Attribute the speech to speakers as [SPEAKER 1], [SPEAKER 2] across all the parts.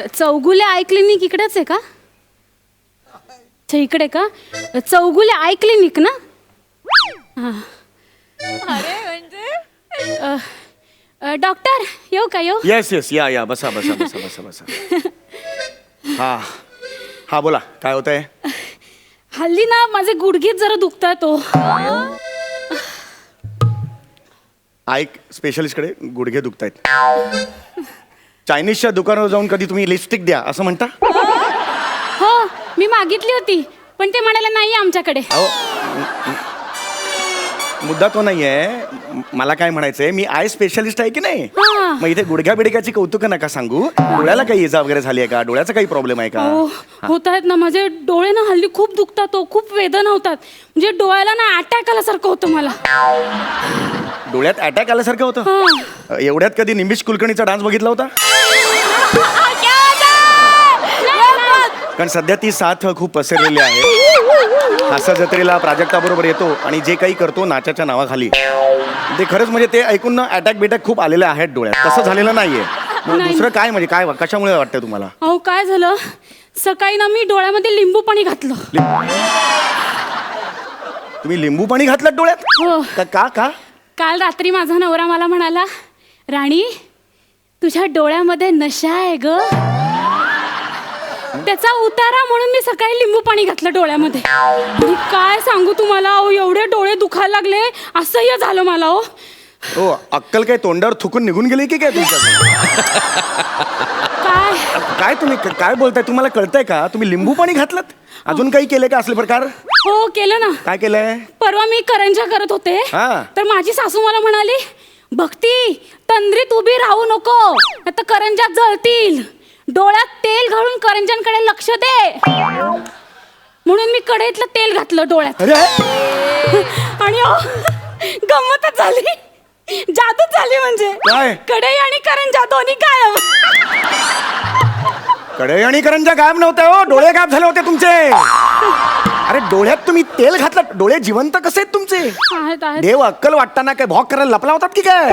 [SPEAKER 1] Chougule eye clinic इकडेच आहे का? अच्छा इकडे का? चौगुले आय क्लिनिक ना? हां.
[SPEAKER 2] अरे म्हणजे?
[SPEAKER 1] अ, अ, डॉक्टर येऊ का येऊ?
[SPEAKER 3] येस येस या या बसा बसा बसा बसा बसा. हा. हा बोला काय होत आहे
[SPEAKER 1] हल्ली ना माझे गुडघेच जरा दुखतात तो
[SPEAKER 3] ऐक स्पेशलिस्टकडे गुडघे दुखतायत. चायनीजच्या दुकानावर जाऊन कधी तुम्ही लिपस्टिक द्या असं म्हणता?
[SPEAKER 1] हो मी मागितली होती पण ते म्हणाले नाही आमच्याकडे.
[SPEAKER 3] अहो मुद्दा तो नाही आहे मला काय म्हणायचंय मी आय स्पेशलिस्ट आहे की नाही?
[SPEAKER 1] हा.
[SPEAKER 3] मग इथे गुडघ्या बिडघ्याची कौतुक नका सांगू. डोळ्याला काही इजा वगैरे झाली आहे का? डोळ्याचा काही प्रॉब्लेम आहे का?
[SPEAKER 1] हो होत आहेत ना माझे डोळे ना हल्ली खूप दुखतात तो खूप वेदना होतात. म्हणजे डोळ्याला ना अटॅक आल्यासारखं होतं मला.
[SPEAKER 3] डोळ्यात अटॅक आल्यासारखं होतं?
[SPEAKER 1] हा.
[SPEAKER 3] एवढ्यात कधी निंबिश कुलकर्णीचा डान्स बघितला होता? कारण सध्या ती साथ खूप पसरलेली आहे. हास्य जत्रेला प्राजक्ताबरोबर येतो आणि जे काही करतो नाचाच्या नावाखाली. ते खरंच म्हणजे ते ऐकून ना अटॅक बिटॅक खूप आलेले आहेत डोळ्यात. तसं झालेलं नाहीये. मग. दुसरं काय म्हणजे काय कशामुळे वाटतं तुम्हाला?
[SPEAKER 1] अहो काय झालं? सकाळी ना मी डोळ्यामध्ये लिंबू पाणी घातलं.
[SPEAKER 3] तुम्ही लिंबू पाणी घातलं डोळ्यात?
[SPEAKER 1] हो.
[SPEAKER 3] का का?
[SPEAKER 1] काल रात्री माझा नवरा मला म्हणाला राणी तुझ्या डोळ्यामध्ये नशा आहे ग. त्याचा उतारा म्हणून मी सकाळी लिंबू पाणी घातलं डोळ्यामध्ये. काय सांगू तुम्हाला अहो एवढे डोळे दुखायला लागले. असह्य झालं मला हो
[SPEAKER 3] हो अक्कल काय तोंडावर थुकून निघून गेली की काय तुमच्या
[SPEAKER 1] काय?
[SPEAKER 3] काय तुम्ही काय बोलताय? तुम्हाला कळतंय का? तुम्ही लिंबू पाणी घातलं अजून काही केलंय का असले प्रकार?
[SPEAKER 1] हो केलं ना.
[SPEAKER 3] काय केलंय?
[SPEAKER 1] परवा मी करंजा करत होते.
[SPEAKER 3] हा.
[SPEAKER 1] तर माझी सासू मला म्हणाली भक्ती तंद्रीत उभी राहू नको. आता करंजा जळतील. डोळ्यात तेल घालून करंजांकडे लक्ष दे. म्हणून मी कढईतलं तेल घातलं डोळ्यात.
[SPEAKER 3] अरे!
[SPEAKER 1] आणि गंमतच झाली. जादूच झाली म्हणजे.
[SPEAKER 3] काय?
[SPEAKER 1] कढई आणि करंजा दोन्ही गायब.
[SPEAKER 3] कडे आणि करंजा गायब नव्हते हो डोळे गायब झाले होते तुमचे. अरे डोळ्यात तुम्ही तेल घातलं डोळे जिवंत कसे आहेत तुमचे?
[SPEAKER 1] आहेत आहेत.
[SPEAKER 3] देव अक्कल वाटताना काय भॉक करायला लपला होतात की काय?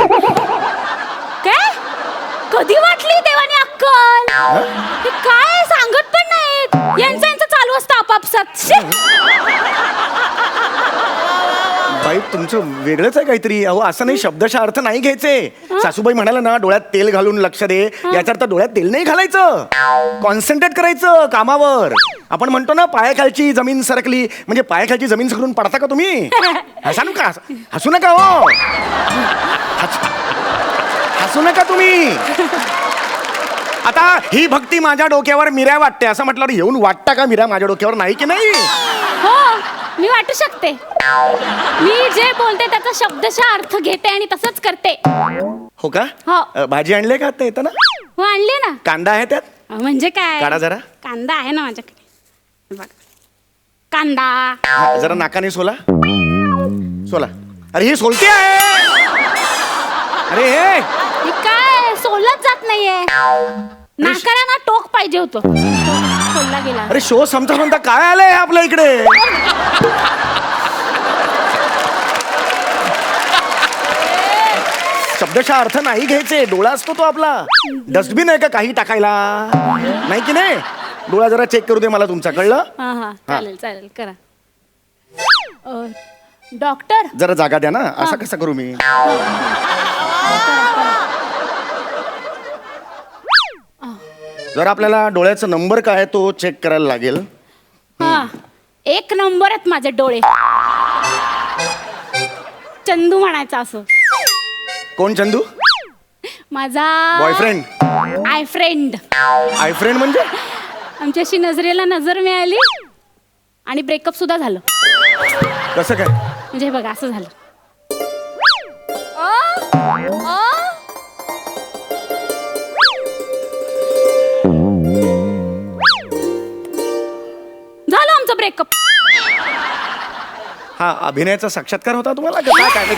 [SPEAKER 1] कधी वाटली देवाने अक्कल? हे? काय सांगत पण नाहीत. यांचं यांचं चालू असतं आपापसात. शी.
[SPEAKER 3] बाई तुमचं वेगळंच आहे काहीतरी. अहो असं नाही शब्दशा अर्थ नाही घ्यायचे. सासूबाई म्हणाला ना डोळ्यात तेल घालून लक्ष दे. याचा अर्थ डोळ्यात तेल नाही घालायचं. कॉन्सन्ट्रेट करायचं कामावर. आपण म्हणतो ना पायाखालची जमीन सरकली. म्हणजे पायाखालची जमीन सरकून पडता का तुम्ही? हसा नका हसू नका हो. हस- हसू नका तुम्ही. आता ही भक्ती माझ्या डोक्यावर मिऱ्या वाटते. असं म्हटल्यावर येऊन वाटता का मिऱ्या माझ्या डोक्यावर? नाही की नाही?
[SPEAKER 1] हो मी वाटू शकते. मी जे बोलते त्याचा शब्दशः अर्थ घेते आणि तसंच करते.
[SPEAKER 3] हो का?
[SPEAKER 1] हो.
[SPEAKER 3] अ, भाजी आणले का आता येताना?
[SPEAKER 1] हो आणले ना.
[SPEAKER 3] कांदा आहे त्यात?
[SPEAKER 1] म्हणजे काय?
[SPEAKER 3] काढा जरा.
[SPEAKER 1] कांदा आहे ना माझ्याकडे. बघ. कांदा.
[SPEAKER 3] हा, जरा नाकाने सोला. सोला. अरे ही सोलती आहे. अरे हे!
[SPEAKER 1] हे काय? सोलत जात नाहीये. नाकाला ना टोक पाहिजे होतं. सोलला गेला.
[SPEAKER 3] अरे शो समजा म्हणता काय आलंय आपल्या इकडे? शब्दशा अर्थ नाही घ्यायचे. डोळा असतो तो आपला. डस्टबिन आहे का काही टाकायला? नाही की नाही? डोळा जरा चेक करू दे मला तुमचा. कळलं?
[SPEAKER 1] हा हा. चालेल चालेल. करा. अ, डॉक्टर
[SPEAKER 3] जरा जागा द्या ना. असं कसं करू मी? जर आपल्याला डोळ्याचा नंबर काय आहे तो चेक करायला लागेल.
[SPEAKER 1] हा एक नंबर आहेत माझे डोळे. चंदू म्हणायचा असं.
[SPEAKER 3] कोण चंदू?
[SPEAKER 1] माझा
[SPEAKER 3] boyfriend
[SPEAKER 1] I friend
[SPEAKER 3] I friend म्हणजे?
[SPEAKER 1] आमच्याशी नजरेला नजर मिळाली आणि ब्रेकअप सुद्धा झालं.
[SPEAKER 3] कसं काय?
[SPEAKER 1] म्हणजे हे बघा असं झालं. ब्रेकअप.
[SPEAKER 3] हा अभिनयाचा साक्षात्कार होता तुम्हाला का? काय काय?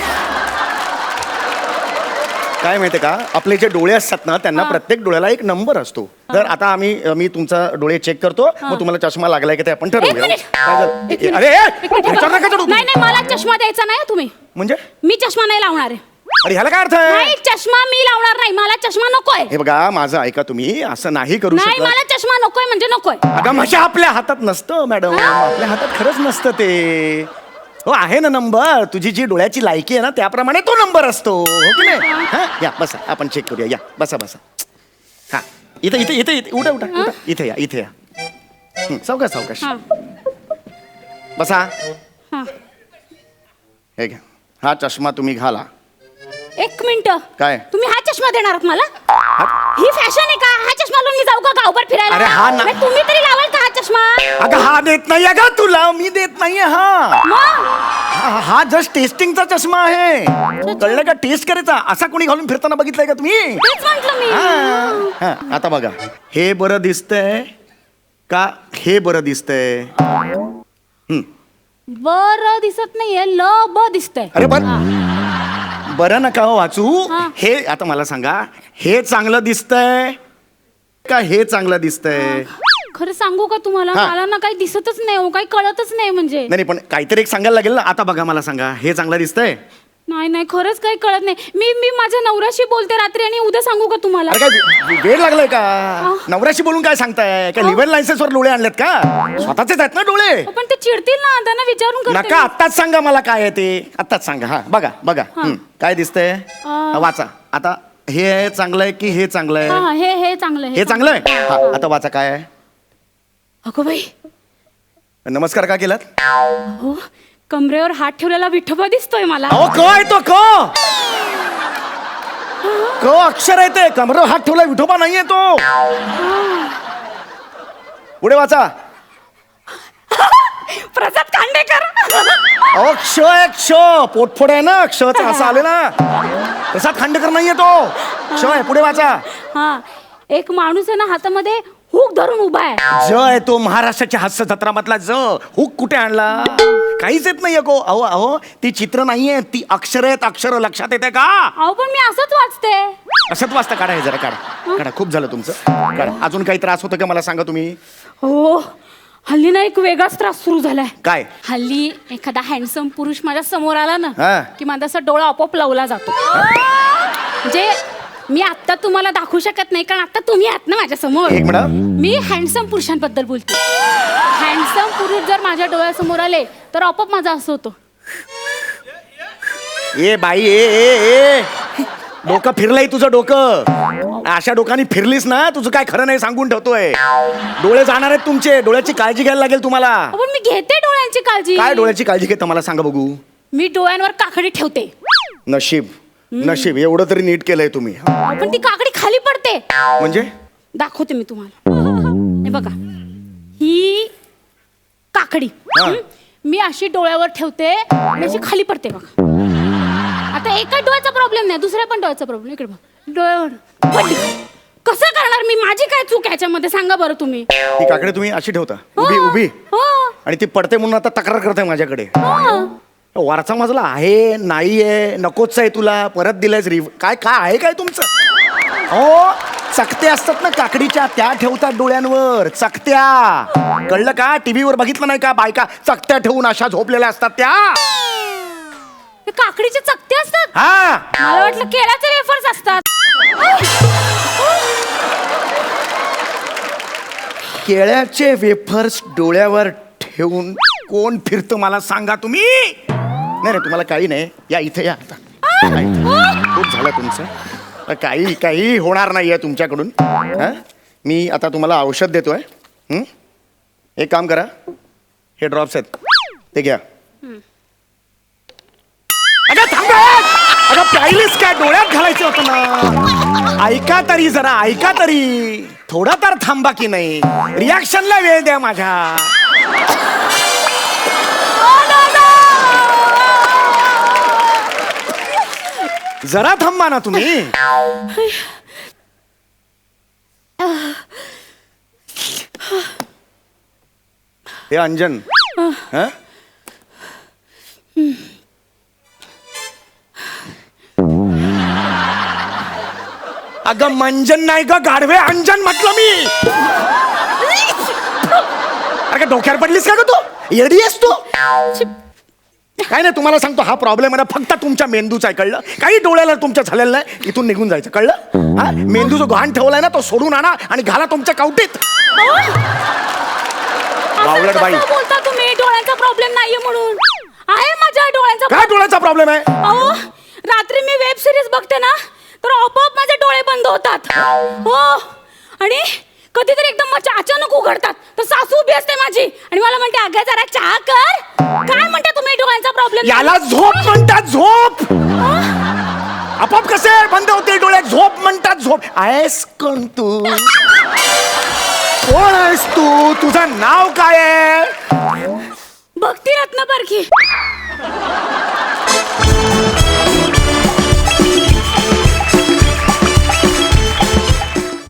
[SPEAKER 3] काय माहितीये का? आपले जे डोळे असतात ना त्यांना प्रत्येक डोळ्याला एक नंबर असतो. तर आता आम्ही मी तुमचा डोळे चेक करतो. मग तुम्हाला चष्मा लागलाय की ते आपण
[SPEAKER 1] एक
[SPEAKER 3] ठरवूया.
[SPEAKER 1] मिनिट.
[SPEAKER 3] काय झालं?
[SPEAKER 1] एक मिनिट.
[SPEAKER 3] अरे ए,
[SPEAKER 1] एक मिनिट.
[SPEAKER 3] ह्याच्यावर नका चढू.
[SPEAKER 1] नाही नाही मला चष्मा द्यायचा नाही हं तुम्ही.
[SPEAKER 3] म्हणजे?
[SPEAKER 1] मी चष्मा नाही लावणार आहे.
[SPEAKER 3] अरे ह्याला काय अर्थ आहे?
[SPEAKER 1] नाही चष्मा मी लावणार नाही. मला चष्मा नकोय.
[SPEAKER 3] हे बघा माझं ऐका तुम्ही. असं नाही करू
[SPEAKER 1] नाही
[SPEAKER 3] शकत.
[SPEAKER 1] मला चष्मा नकोय म्हणजे नकोय.
[SPEAKER 3] अगं माझ्या आपल्या हातात नसतं मॅडम. आपल्या हातात खरंच नसतं ते. हो आहे ना नंबर. तुझी जी डोळ्याची लायकी आहे ना त्याप्रमाणे तो नंबर असतो. हो की नाही? हा. या बसा. आपण चेक करूया. या बसा बसा. हा. इथे इथे इथे इथे. उठा उठा उठा. इथे या इथे या. हं, सावकाश सावकाश.
[SPEAKER 1] हा.
[SPEAKER 3] बसा.
[SPEAKER 1] हा.
[SPEAKER 3] हे घ्या. हा चष्मा तुम्ही घाला.
[SPEAKER 1] एक मिनिट.
[SPEAKER 3] काय?
[SPEAKER 1] तुम्ही हा चष्मा देणार आहात मला? ही? फॅशन आहे का? हा चष्मा लावून मी जाऊ का गावभर फिरायला?
[SPEAKER 3] अरे हा ना-
[SPEAKER 1] नाही, तुम्ही तरी लावाल का हा चष्मा?
[SPEAKER 3] अगं हा देत नाही का तुला. मी देत नाहीये हा.
[SPEAKER 1] मग?
[SPEAKER 3] हा हा जस्ट टेस्टिंगचा चष्मा आहे. कळलं का? टेस्ट करायचा असा कोणी घालून फिरताना बघितलंय का तुम्ही?
[SPEAKER 1] तेच म्हंटल मी.
[SPEAKER 3] हा, आता बघा. हे बरं दिसतंय का हे बरं दिसतंय? हं.
[SPEAKER 1] बर दिसत नाहीये ल ब दिसतंय.
[SPEAKER 3] अरे बर बरं नका हो वाचू.
[SPEAKER 1] हा.
[SPEAKER 3] हे आता मला सांगा हे चांगलं दिसतंय का हे चांगलं दिसतंय?
[SPEAKER 1] खरं सांगू का तुम्हाला?
[SPEAKER 3] हा.
[SPEAKER 1] मला ना काही दिसतच नाही हो काही कळतच नाही म्हणजे.
[SPEAKER 3] नाही, पण काहीतरी एक सांगायला लागेल ना. आता बघा मला सांगा हे चांगलं दिसतंय?
[SPEAKER 1] नाही नाही खरंच काही कळत नाही. मी मी माझ्या नवऱ्याशी बोलते रात्री आणि उद्या सांगू का तुम्हाला?
[SPEAKER 3] अरे काय वे- लागलाय का? नवऱ्याशी बोलून काय सांगताय? काय लिव्हर लायसन्स वर डोळे आणलेत का? स्वतःचेच आहेत ना डोळे?
[SPEAKER 1] पण ते चिडतील ना त्यांना विचारून करते
[SPEAKER 3] नका
[SPEAKER 1] मी.
[SPEAKER 3] आत्ताच सांगा मला काय आहे ते. आत्ताच सांगा हा बघा बघा. हं, काय दिसतंय. हा, वाचा. आता हे चांगलं आहे की हे चांगलं
[SPEAKER 1] हा
[SPEAKER 3] आहे
[SPEAKER 1] हा, हे हे चांगलं
[SPEAKER 3] हे चांगलं आहे हा आता वाचा काय आहे.
[SPEAKER 1] अगो बाई.
[SPEAKER 3] नमस्कार का केलात?
[SPEAKER 1] हो कमरेवर हात ठेवलेला विठोबा दिसतोय मला.
[SPEAKER 3] अहो क आहे तो क क अक्षर आहे ते. कमरेवर हात ठेवला विठोबा नाहीये तो. पुढे वाचा.
[SPEAKER 1] प्रसाद खांडेकर
[SPEAKER 3] अहो क्ष आहे क्ष. पोटफोड आहे ना क्षचा. असं आले ना. प्रसाद खांडेकर नाहीये तो. क्ष आहे पुढे वाचा.
[SPEAKER 1] हा. एक माणूस आहे ना हातामध्ये हुक धरून उभा आहे.
[SPEAKER 3] ज आहे तो महाराष्ट्राच्या हास्य जत्रामधला ज. हुक कुठे आणला? काहीच येत नाहीये को अहो अहो ती चित्र नाहीये. ती अक्षर आहेत अक्षर लक्षात येते का?
[SPEAKER 1] अहो पण मी असंच वाचते.
[SPEAKER 3] असंच वाचता? काढा हे जरा काढा. काढा खूप झालं तुमचं. काढा. अजून काही त्रास होतो का मला सांगा तुम्ही?
[SPEAKER 1] हो हल्ली ना एक वेगळाच त्रास सुरू झालाय.
[SPEAKER 3] काय?
[SPEAKER 1] हल्ली एखादा हँडसम पुरुष माझ्यासमोर आला ना. की माझा असा डोळा आपोआप लावला जातो. म्हणजे मी आता तुम्हाला दाखवू शकत नाही कारण आता तुम्ही आहात ना माझ्यासमोर
[SPEAKER 3] एक मिनिट.
[SPEAKER 1] मी हँडसम पुरुषांबद्दल बोलते. हँडसम पुरुष जर माझ्या डोळ्यासमोर आले तर आपोआप माझा असं होतो.
[SPEAKER 3] ए बाई ए ए ए. डोकं फिरलंय तुझं डोकं. अशा डोकानी फिरलीस ना तुझं काय खरं नाही सांगून ठेवतोय. डोळे जाणार आहेत तुमचे डोळ्याची काळजी घ्यायला लागेल तुम्हाला.
[SPEAKER 1] मी घेते डोळ्यांची काळजी.
[SPEAKER 3] काय डोळ्याची काळजी घेता मला सांगा बघू.
[SPEAKER 1] मी डोळ्यांवर काकडी ठेवते.
[SPEAKER 3] नशीब. नशीब एवढं तरी नीट केलंय तुम्ही.
[SPEAKER 1] पण ती काकडी खाली पडते.
[SPEAKER 3] म्हणजे?
[SPEAKER 1] दाखवते मी तुम्हाला. हे बघा. ही काकडी.
[SPEAKER 3] हा.
[SPEAKER 1] हं? मी अशी डोळ्यावर ठेवते आणि अशी खाली पडते बघा. आता एका डोळ्याचा प्रॉब्लेम नाही दुसऱ्या पण डोळ्याचा प्रॉब्लेम इकडे बघा. डोळ्यावर पडली. कसं करणार मी? माझी काय चूक आहे याच्यामध्ये? सांगा बरं तुम्ही.
[SPEAKER 3] ती काकडे तुम्ही अशी ठेवता.
[SPEAKER 1] हो.
[SPEAKER 3] उभी उभी.
[SPEAKER 1] हो.
[SPEAKER 3] आणि ती पडते म्हणून आता तक्रार करते माझ्याकडे.
[SPEAKER 1] हो.
[SPEAKER 3] वरचा मजला आहे नाही आहे नकोच आहे तुला परत दिलंयस रिव काय काय आहे काय तुमचं? हो चकत्या असतात ना काकडीच्या त्या ठेवतात डोळ्यांवर चकत्या. कळलं का? टीव्हीवर बघितलं नाही का बायका चकत्या ठेवून अशा झोपलेल्या असतात त्या?
[SPEAKER 1] ते काकडीचे चकते असतात?
[SPEAKER 3] हा.
[SPEAKER 1] मला वाटलं केळाचे वेफर्स असतात.
[SPEAKER 3] केळ्याचे वेफर्स डोळ्यावर ठेवून कोण फिरतं मला सांगा तुम्ही? नाही नाही तुम्हाला काही नाही. या इथे या आता. खूप झालं तुमचं. काही काही होणार नाही आहे तुमच्याकडून मी आता तुम्हाला औषध देतोय. हं? एक काम करा. हे ड्रॉप्स आहेत. ते घ्या. अगं थांबा! अगं प्यायलीस काय डोळ्यात घालायचं होतं ना. ऐका तरी जरा ऐका तरी. थोडा तर थांबा की नाही. रिॲक्शनला वेळ द्या माझ्या. जरा थांबा ना तुम्ही. हे अंजन. हं? अगं मंजन नाही ग गाढवे अंजन म्हटलं मी. अरे का डोक्यावर पडलीस का ग तू? येडी आहेस तू. काय नाही तुम्हाला सांगतो हा प्रॉब्लेम आहे ना फक्त तुमच्या मेंदूचा आहे कळलं? काही डोळ्याला तुमच्या झालेलं नाही इथून निघून जायचं कळलं? हा मेंदू जो घाण ठेवलाय ना तो सोडून आणा आणि घाला तुमच्या कवटीत.
[SPEAKER 1] असं
[SPEAKER 3] बावळट बाई.
[SPEAKER 1] कसं बोलता तुम्ही? डोळ्यांचा प्रॉब्लेम नाहीये म्हणून. आहे माझ्या डोळ्यांचा
[SPEAKER 3] काय डोळ्याचा प्रॉब्लेम आहे?
[SPEAKER 1] अहो रात्री मी वेब सिरीज बघते ना तर आपोआप माझे डोळे बंद होतात. हो आणि कधीतरी एकदम माझ्या अचानक उघडतात. तर सासू उभी असते माझी. आणि मला म्हणते अगं जरा चहा कर. काय म्हणता तुम्ही डोळ्यांचा प्रॉब्लेम
[SPEAKER 3] याला झोप म्हणतात झोप. आपोआप कसे बंद होते डोळ्यात झोप म्हणतात झोप. आहेस कोण तू कोण आहेस तू? तुझं नाव काय आहे?
[SPEAKER 1] भक्ती रत्न पारखी.